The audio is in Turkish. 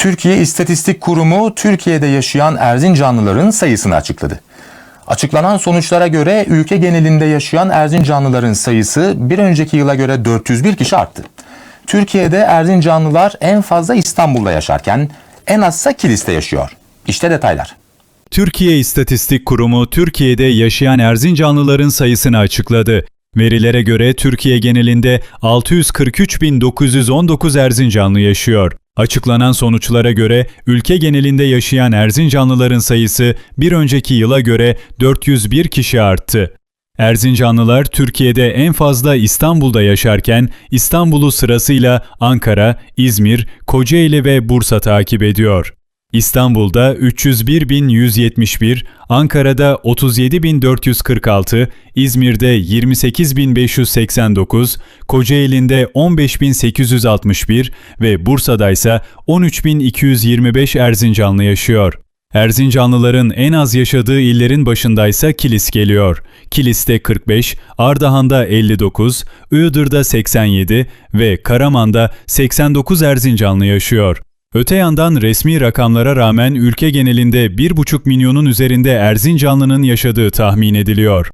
Türkiye İstatistik Kurumu Türkiye'de yaşayan Erzincanlıların sayısını açıkladı. Açıklanan sonuçlara göre ülke genelinde yaşayan Erzincanlıların sayısı bir önceki yıla göre 401 kişi arttı. Türkiye'de Erzincanlılar en fazla İstanbul'da yaşarken en azsa Kilis'te yaşıyor. İşte detaylar. Türkiye İstatistik Kurumu Türkiye'de yaşayan Erzincanlıların sayısını açıkladı. Verilere göre Türkiye genelinde 643.919 Erzincanlı yaşıyor. Açıklanan sonuçlara göre ülke genelinde yaşayan Erzincanlıların sayısı bir önceki yıla göre 401 kişi arttı. Erzincanlılar Türkiye'de en fazla İstanbul'da yaşarken İstanbul'u sırasıyla Ankara, İzmir, Kocaeli ve Bursa takip ediyor. İstanbul'da 301.171, Ankara'da 37.446, İzmir'de 28.589, Kocaeli'nde 15.861 ve Bursa'da ise 13.225 Erzincanlı yaşıyor. Erzincanlıların en az yaşadığı illerin başındaysa Kilis geliyor. Kilis'te 45, Ardahan'da 59, Iğdır'da 87 ve Karaman'da 89 Erzincanlı yaşıyor. Öte yandan resmi rakamlara rağmen ülke genelinde 1,5 milyonun üzerinde Erzincanlı'nın yaşadığı tahmin ediliyor.